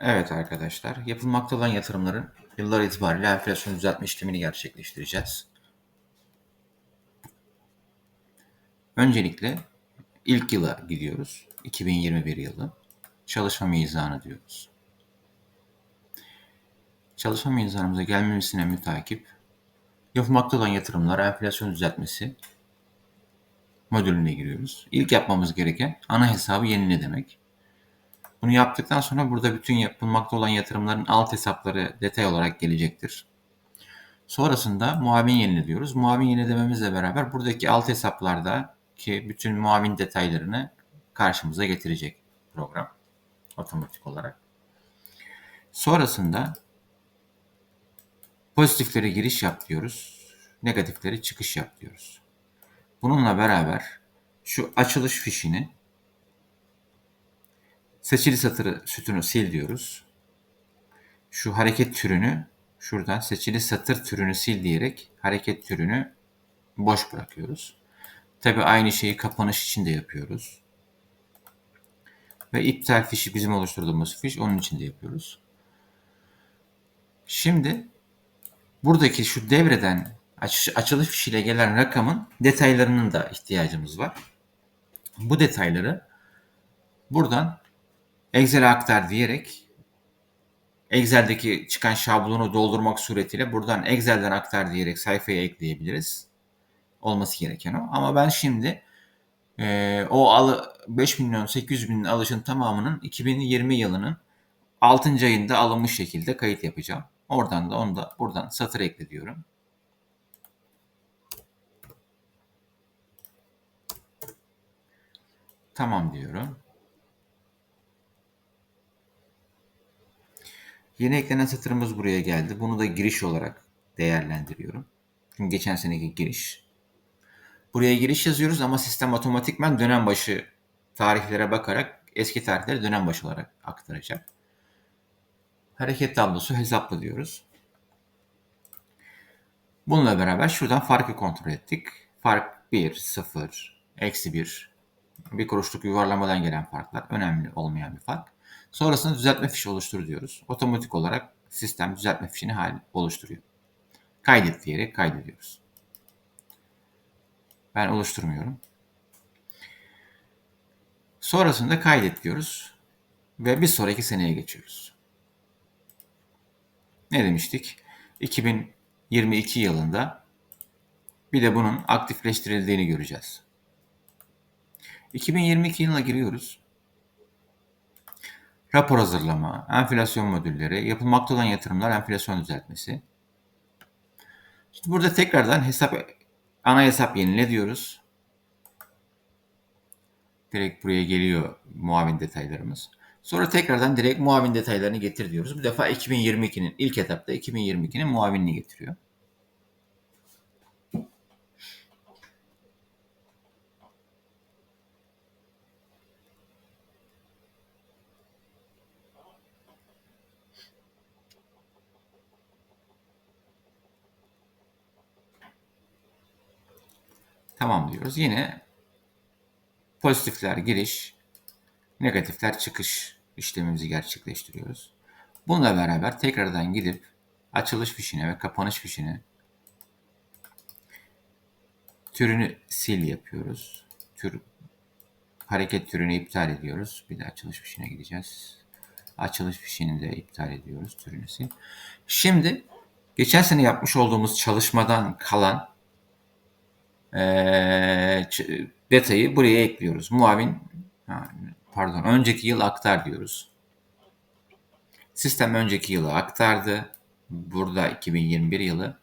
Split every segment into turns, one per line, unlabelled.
Evet arkadaşlar, yapılmakta olan yatırımların yıllar itibariyle enflasyon düzeltme işlemini gerçekleştireceğiz. Öncelikle ilk yıla gidiyoruz. 2021 yılı. Çalışma mizanı diyoruz. Çalışma mizanımıza gelmemesine mütakip yapılmakta olan yatırımlar enflasyon düzeltmesi modülüne giriyoruz. İlk yapmamız gereken ana hesabı yenile demek. Bunu yaptıktan sonra burada bütün yapılmakta olan yatırımların alt hesapları detay olarak gelecektir. Sonrasında muavin yenile diyoruz. Muavin yenilememizle beraber buradaki alt hesaplarda ki bütün muavin detaylarını karşımıza getirecek program otomatik olarak. Sonrasında pozitifleri giriş yap diyoruz. Negatifleri çıkış yap diyoruz. Bununla beraber şu açılış fişini seçili satırı sütunu sil diyoruz. Şu hareket türünü şuradan seçili satır türünü sil diyerek hareket türünü boş bırakıyoruz. Tabi aynı şeyi kapanış için de yapıyoruz. Ve iptal fişi bizim oluşturduğumuz fiş onun için de yapıyoruz. Şimdi buradaki şu devreden açış, açılış fişiyle gelen rakamın detaylarının da ihtiyacımız var. Bu detayları buradan Excel'e aktar diyerek Excel'deki çıkan şablonu doldurmak suretiyle buradan Excel'den aktar diyerek sayfaya ekleyebiliriz. Olması gereken o. Ama ben şimdi e, o al 5 milyon 800 bin alışın tamamının 2020 yılının 6. ayında alınmış şekilde kayıt yapacağım. Oradan da onu da buradan satır ekle diyorum. Tamam diyorum. Yeni eklenen satırımız buraya geldi. Bunu da giriş olarak değerlendiriyorum. Çünkü geçen seneki giriş. Buraya giriş yazıyoruz ama sistem otomatikman dönem başı tarihlere bakarak eski tarihleri dönem başı olarak aktaracak. Hareket tablosu hesapla diyoruz. Bununla beraber şuradan farkı kontrol ettik. Fark 1, 0, eksi 1. Bir kuruşluk yuvarlamadan gelen farklar. Önemli olmayan bir fark. Sonrasında düzeltme fişi oluştur diyoruz. Otomatik olarak sistem düzeltme fişini oluşturuyor. Kaydet diyerek kaydediyoruz. Ben oluşturmuyorum. Sonrasında kaydet diyoruz. Ve bir sonraki seneye geçiyoruz. Ne demiştik? 2022 yılında bir de bunun aktifleştirildiğini göreceğiz. 2022 yılına giriyoruz rapor hazırlama, enflasyon modülleri, yapılmakta olan yatırımlar, enflasyon düzeltmesi. Şimdi burada tekrardan hesap ana hesap yenile diyoruz. Direkt buraya geliyor muavin detaylarımız. Sonra tekrardan direkt muavin detaylarını getir diyoruz. Bu defa 2022'nin ilk etapta 2022'nin muavinini getiriyor. Tamam diyoruz. Yine pozitifler giriş, negatifler çıkış işlemimizi gerçekleştiriyoruz. Bununla beraber tekrardan gidip açılış fişine ve kapanış fişine türünü sil yapıyoruz. Tür hareket türünü iptal ediyoruz. Bir de açılış fişine gideceğiz. Açılış fişini de iptal ediyoruz türünü sil. Şimdi geçen sene yapmış olduğumuz çalışmadan kalan e, detayı buraya ekliyoruz. Muavin pardon önceki yıl aktar diyoruz. Sistem önceki yılı aktardı. Burada 2021 yılı.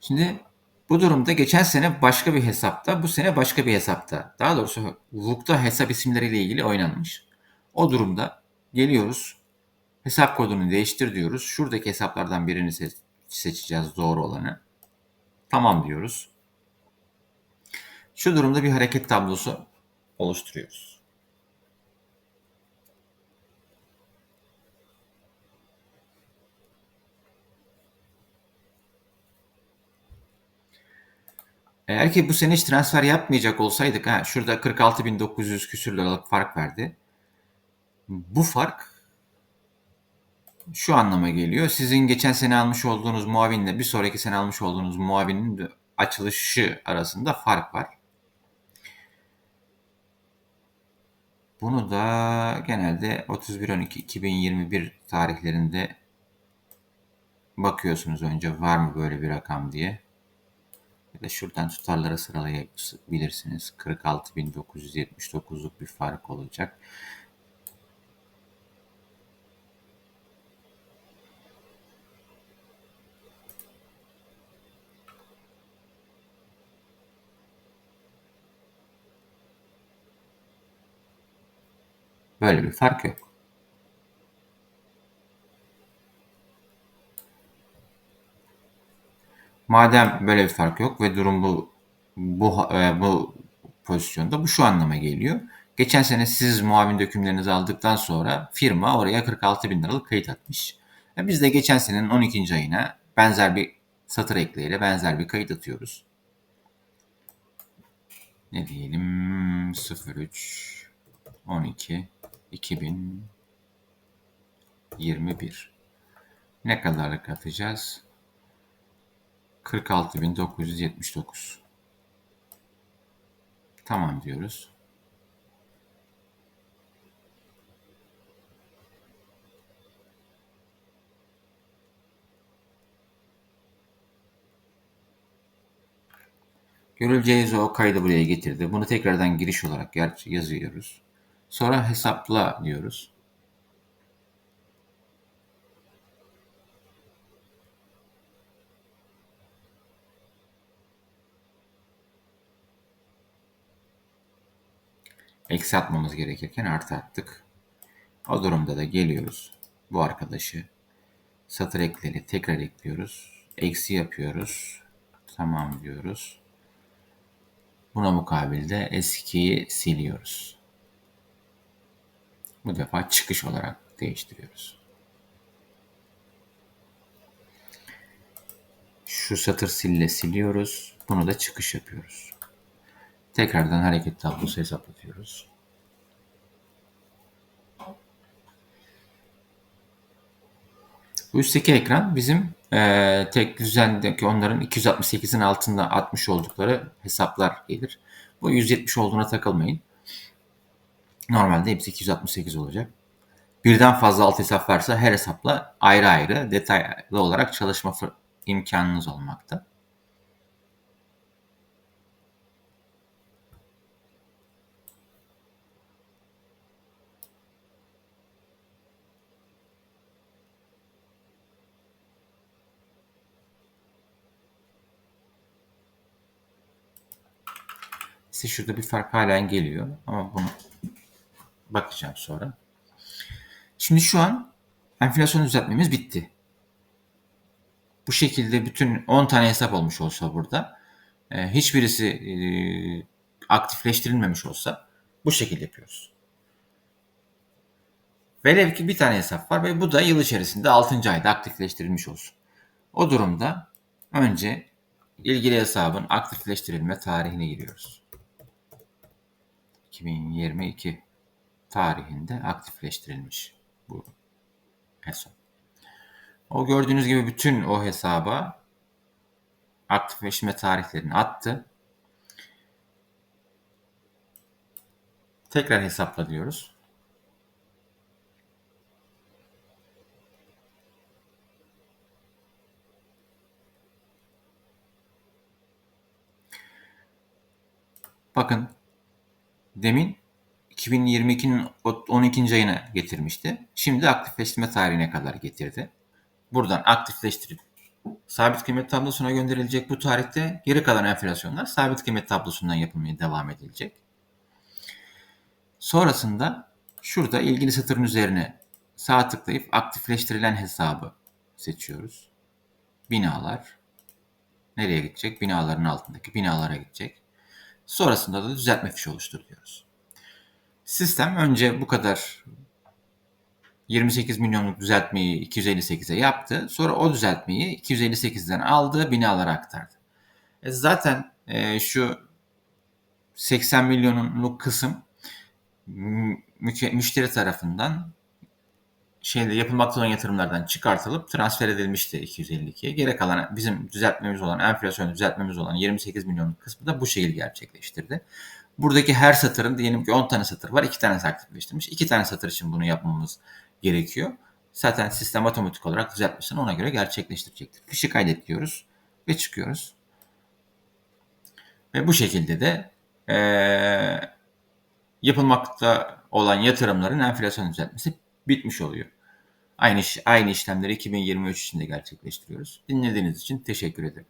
Şimdi bu durumda geçen sene başka bir hesapta, bu sene başka bir hesapta. Daha doğrusu hukukta hesap isimleriyle ilgili oynanmış. O durumda geliyoruz. Hesap kodunu değiştir diyoruz. Şuradaki hesaplardan birini seçeceğiz doğru olanı. Tamam diyoruz. Şu durumda bir hareket tablosu oluşturuyoruz. Eğer ki bu sene hiç transfer yapmayacak olsaydık, ha, şurada 46.900 küsür liralık fark verdi. Bu fark şu anlama geliyor. Sizin geçen sene almış olduğunuz muavinle bir sonraki sene almış olduğunuz muavinin açılışı arasında fark var. Bunu da genelde 31-12-2021 tarihlerinde bakıyorsunuz önce var mı böyle bir rakam diye. Ya da şuradan tutarlara sıralayabilirsiniz. 46.979'luk bir fark olacak. Böyle bir fark yok. Madem böyle bir fark yok ve durum bu bu e, bu pozisyonda bu şu anlama geliyor. Geçen sene siz muavin dökümlerinizi aldıktan sonra firma oraya 46 bin liralık kayıt atmış. E biz de geçen senenin 12. ayına benzer bir satır ekleyle benzer bir kayıt atıyoruz. Ne diyelim 03 12 2021 ne kadarlık atacağız? 46.979 Tamam diyoruz. Görüleceğiz o kaydı buraya getirdi. Bunu tekrardan giriş olarak yazıyoruz. Sonra hesapla diyoruz. Eksi atmamız gerekirken artı attık. O durumda da geliyoruz. Bu arkadaşı satır ekleri tekrar ekliyoruz. Eksi yapıyoruz. Tamam diyoruz. Buna mukabilde eskiyi siliyoruz. Bu defa çıkış olarak değiştiriyoruz. Şu satır sille siliyoruz. Bunu da çıkış yapıyoruz. Tekrardan hareket tablosu hesaplatıyoruz. Bu üstteki ekran bizim e, tek düzendeki onların 268'in altında atmış oldukları hesaplar gelir. Bu 170 olduğuna takılmayın. Normalde hepsi 268 olacak. Birden fazla alt hesap varsa her hesapla ayrı ayrı detaylı olarak çalışma imkanınız olmakta. Size şurada bir fark halen geliyor ama bunu bakacağım sonra. Şimdi şu an enflasyon düzeltmemiz bitti. Bu şekilde bütün 10 tane hesap olmuş olsa burada e, hiçbirisi e, aktifleştirilmemiş olsa bu şekilde yapıyoruz. Velev ki bir tane hesap var ve bu da yıl içerisinde 6. ayda aktifleştirilmiş olsun. O durumda önce ilgili hesabın aktifleştirilme tarihine giriyoruz. 2022 tarihinde aktifleştirilmiş bu hesap. O gördüğünüz gibi bütün o hesaba aktifleşme tarihlerini attı. Tekrar hesapla diyoruz. Bakın demin 2022'nin 12. ayına getirmişti. Şimdi aktifleştirme tarihine kadar getirdi. Buradan aktifleştirip sabit kıymet tablosuna gönderilecek bu tarihte geri kalan enflasyonlar sabit kıymet tablosundan yapılmaya devam edilecek. Sonrasında şurada ilgili satırın üzerine sağ tıklayıp aktifleştirilen hesabı seçiyoruz. Binalar nereye gidecek? Binaların altındaki binalara gidecek. Sonrasında da düzeltme fişi oluştur diyoruz. Sistem önce bu kadar 28 milyonluk düzeltmeyi 258'e yaptı. Sonra o düzeltmeyi 258'den aldı, binalara aktardı. E zaten e, şu 80 milyonluk kısım müşteri tarafından şeyde yapılmakta olan yatırımlardan çıkartılıp transfer edilmişti 252'ye. Geri kalan bizim düzeltmemiz olan, enflasyonu düzeltmemiz olan 28 milyon kısmı da bu şekilde gerçekleştirdi. Buradaki her satırın diyelim ki 10 tane satır var, 2 tane aktifleştirmiş. 2 tane satır için bunu yapmamız gerekiyor. Zaten sistem otomatik olarak düzeltmesini ona göre gerçekleştirecektir. Fişi kaydet ve çıkıyoruz. Ve bu şekilde de ee, yapılmakta olan yatırımların enflasyon düzeltmesi bitmiş oluyor. Aynı aynı işlemleri 2023 için de gerçekleştiriyoruz. Dinlediğiniz için teşekkür ederim.